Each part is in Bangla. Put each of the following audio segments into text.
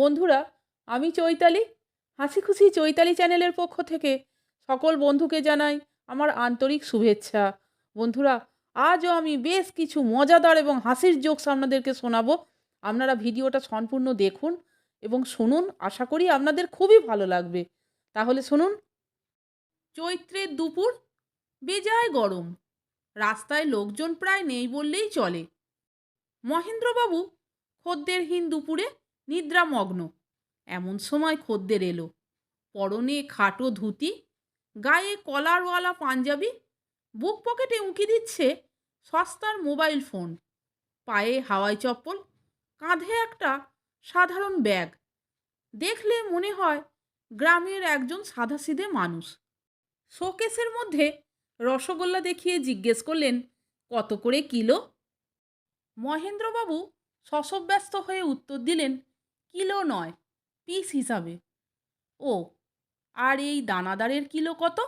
বন্ধুরা, আমি চৈতালি। হাসি খুশি চৈতালি চ্যানেলের পক্ষ থেকে সকল বন্ধুকে জানাই আমার আন্তরিক শুভেচ্ছা। বন্ধুরা, আজও আমি বেশ কিছু মজাদার এবং হাসির জোকস আপনাদেরকে শোনাবো। আপনারা ভিডিওটা সম্পূর্ণ দেখুন এবং শুনুন। আশা করি আপনাদের খুবই ভালো লাগবে। তাহলে শুনুন। চৈত্রের দুপুর, বেজায় গরম। রাস্তায় লোকজন প্রায় নেই বললেই চলে। মহেন্দ্রবাবু খদ্দেরহীন দুপুরে নিদ্রামগ্ন। এমন সময় খদ্দের এলো। পরনে খাটো ধুতি, গায়ে কলারওয়ালা পাঞ্জাবি, বুক পকেটে উঁকি দিচ্ছে সস্তার মোবাইল ফোন। পায়ে হাওয়াই চপ্পল, কাঁধে একটা সাধারণ ব্যাগ। দেখলে মনে হয় গ্রামের একজন সাদাসিধে মানুষ। শোকেসের মধ্যে রসগোল্লা দেখিয়ে জিজ্ঞেস করলেন, কত করে কিলো? মহেন্দ্রবাবু শশব্যস্ত হয়ে উত্তর দিলেন কিলো নয় পিস হিসাবে। ও, আর এই দানাদারের কিলো কত?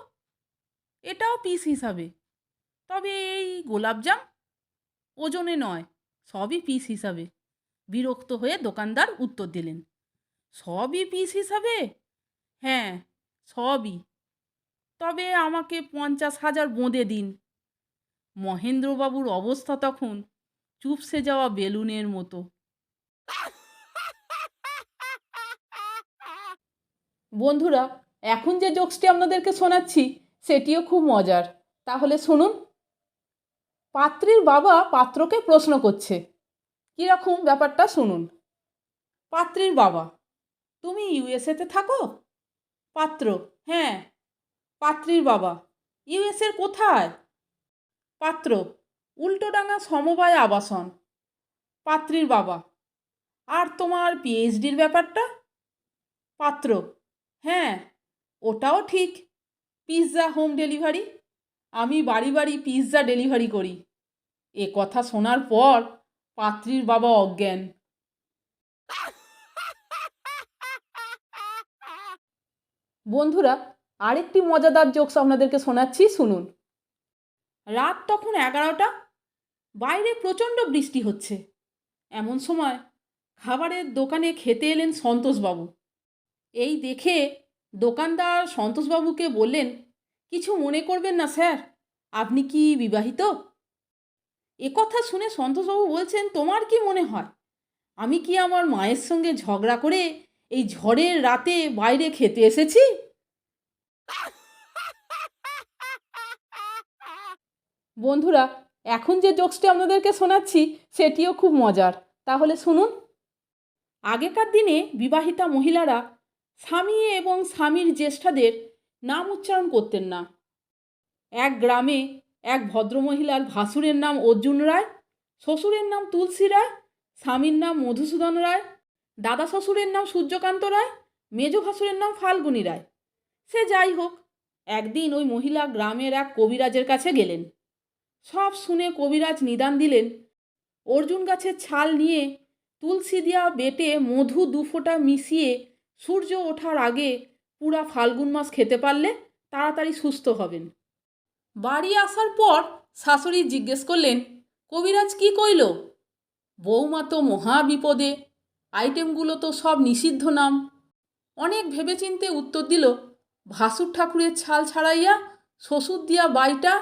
এটাও পিস হিসাবে। তবে এই গোলাপজাম ওজনে নয়, সবই পিস হিসাবে। বিরক্ত হয়ে দোকানদার উত্তর দিলেন, সবই পিস হিসাবে? হ্যাঁ সবই। তবে আমাকে পঞ্চাশ হাজার বোঁদে দিন। মহেন্দ্রবাবুর অবস্থা তখন চুপসে যাওয়া বেলুনের মতো। বন্ধুরা, এখন যে জোকসটি আপনাদেরকে শোনাচ্ছি, সেটিও খুব মজার। তাহলে শুনুন। পাত্রীর বাবা পাত্রকে প্রশ্ন করছে। কীরকম ব্যাপারটা শুনুন। পাত্রীর বাবা, তুমি ইউএসএতে থাকো? পাত্র হ্যাঁ। পাত্রীর বাবা ইউএসএর কোথায়? পাত্র উল্টোডাঙা সমবায় আবাসন। পাত্রীর বাবা, আর তোমার পিএইচডির ব্যাপারটা? পাত্র হ্যাঁ ওটাও ঠিক। Pizza, home delivery? আমি বাড়ি বাড়ি পিৎজা ডেলিভারি করি। এ কথা শোনার পর পাত্রীর বাবা অজ্ঞান। বন্ধুরা, আরেকটি মজাদার জোকস আপনাদেরকে শোনাচ্ছি, শুনুন। রাত তখন এগারোটা, বাইরে প্রচণ্ড বৃষ্টি হচ্ছে। এমন সময় খাবারের দোকানে খেতে এলেন সন্তোষবাবু। এই দেখে দোকানদার সন্তোষবাবুকে বললেন, কিছু মনে করবেন না স্যার, আপনি কি বিবাহিত? এ কথা শুনে সন্তোষবাবু বলছেন, তোমার কি মনে হয়? আমি কি আমার মায়ের সঙ্গে ঝগড়া করে এই ঝড়ের রাতে বাইরে খেতে এসেছি? বন্ধুরা, এখন যে জোকসটি আপনাদেরকে শোনাচ্ছি, সেটিও খুব মজার। তাহলে শুনুন। আগেকার দিনে বিবাহিতা মহিলারা স্বামী এবং স্বামীর জ্যেষ্ঠাদের নাম উচ্চারণ করতেন না। এক গ্রামে এক ভদ্রমহিলার ভাসুরের নাম অর্জুন রায়, শ্বশুরের নাম তুলসী রায়, স্বামীর নাম মধুসূদন রায়, দাদা শ্বশুরের নাম সূর্যকান্ত রায়, মেজ ভাসুরের নাম ফাল্গুনী রায়। সে যাই হোক, একদিন ওই মহিলা গ্রামের এক কবিরাজের কাছে গেলেন। সব শুনে কবিরাজ নিদান দিলেন, অর্জুন গাছের ছাল নিয়ে তুলসী দিয়া বেটে মধু দু ফোঁটা মিশিয়ে সূর্য ওঠার আগে পুরা ফাল্গুন মাস খেতে পারলে তাড়াতাড়ি সুস্থ হবেন। বাড়ি আসার পর শাশুড়ি জিজ্ঞেস করলেন, কবিরাজ কি কইল? বৌমা তো মহা বিপদে, আইটেমগুলো তো সব নিষিদ্ধ নাম। অনেক ভেবেচিন্তে উত্তর দিল, ভাসুর ঠাকুরের ছাল ছাড়াইয়া, শ্বশুর দিয়া বাইটা,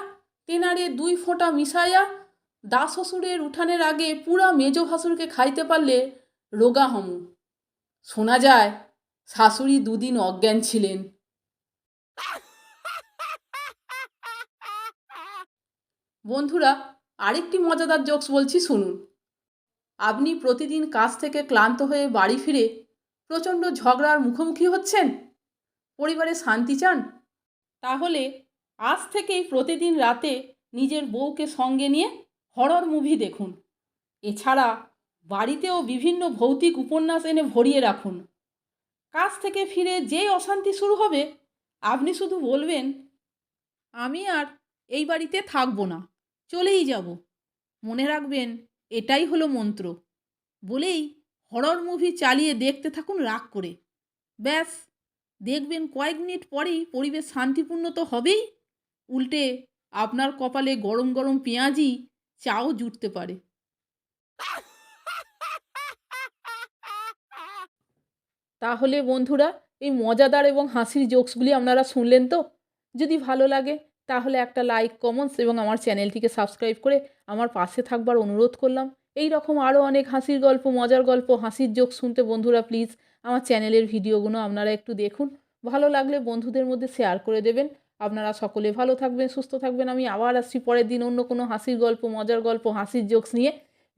তেনারে দুই ফোঁটা মিশাইয়া দা শ্বশুরের উঠানের আগে পুরা মেজ ভাসুরকে খাইতে পারলে রোগা হমু। শোনা যায় শাশুড়ি দুদিন অজ্ঞান ছিলেন। বন্ধুরা, আরেকটি মজাদার জোকস বলছি শুনুন। আপনি প্রতিদিন কাজ থেকে ক্লান্ত হয়ে বাড়ি ফিরে প্রচণ্ড ঝগড়ার মুখোমুখি হচ্ছেন? পরিবারে শান্তি চান? তাহলে আজ থেকেই প্রতিদিন রাতে নিজের বউকে সঙ্গে নিয়ে হরর মুভি দেখুন। এছাড়া বাড়িতেও বিভিন্ন ভৌতিক উপন্যাস এনে ভরিয়ে রাখুন। কাজ থেকে ফিরে যেই অশান্তি শুরু হবে, আপনি শুধু বলবেন, আমি আর এই বাড়িতে থাকব না, চলেই যাব। মনে রাখবেন, এটাই হলো মন্ত্র। বলেই হরর মুভি চালিয়ে দেখতে থাকুন রাগ করে। ব্যাস, দেখবেন কয়েক মিনিট পরেই পরিবেশ শান্তিপূর্ণ তো হবেই। উল্টে আপনার কপালে গরম গরম পেঁয়াজি, চাও জুটতে পারে। তাহলে বন্ধুরা, এই মজাদার এবং হাসির জোকসগুলি আপনারা শুনলেন তো? যদি ভালো লাগে, তাহলে একটা লাইক কমেন্টস এবং আমার চ্যানেলটিকে সাবস্ক্রাইব করে আমার পাশে থাকবার অনুরোধ করলাম। এই রকম আরও অনেক হাসির গল্প, মজার গল্প, হাসির জোক শুনতে বন্ধুরা প্লিজ আমার চ্যানেলের ভিডিওগুলো আপনারা একটু দেখুন। ভালো লাগলে বন্ধুদের মধ্যে শেয়ার করে দেবেন। আপনারা সকলে ভালো থাকবেন, সুস্থ থাকবেন। আমি আবার আসছি পরের দিন অন্য কোনো হাসির গল্প, মজার গল্প, হাসির জোকস নিয়ে।